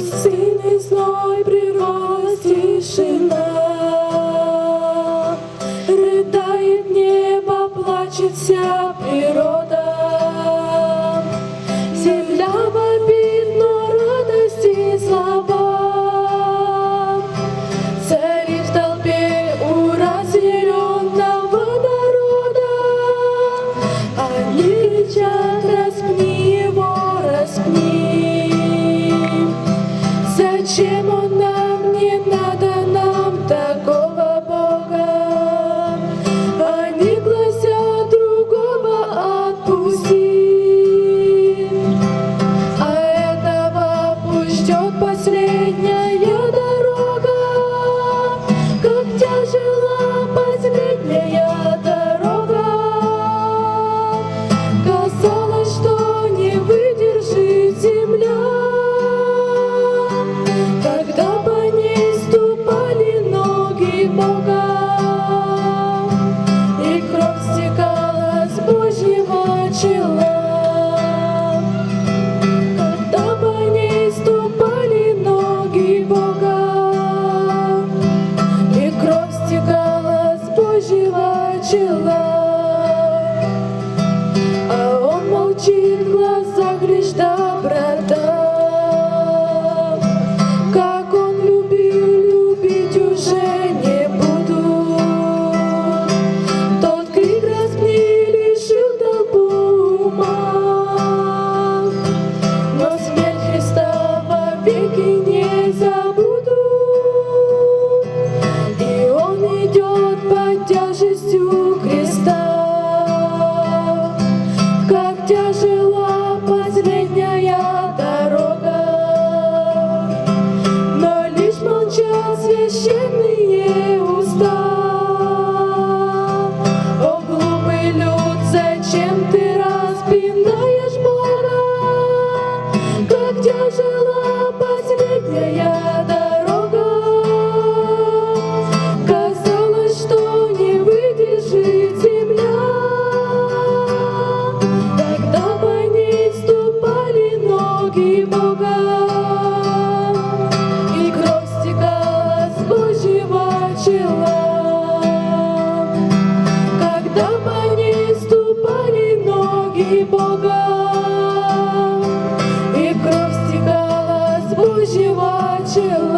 Синий прервалась тишина. ti. священные уста. О, глупый люд, зачем ты распинаешь Бога? Как тяжела последняя дорога. Казалось, что не выдержит земля. Тогда по ней ступали ноги Бога. дабы не ступали ноги Бога, и кровь стекала с Божьего человека.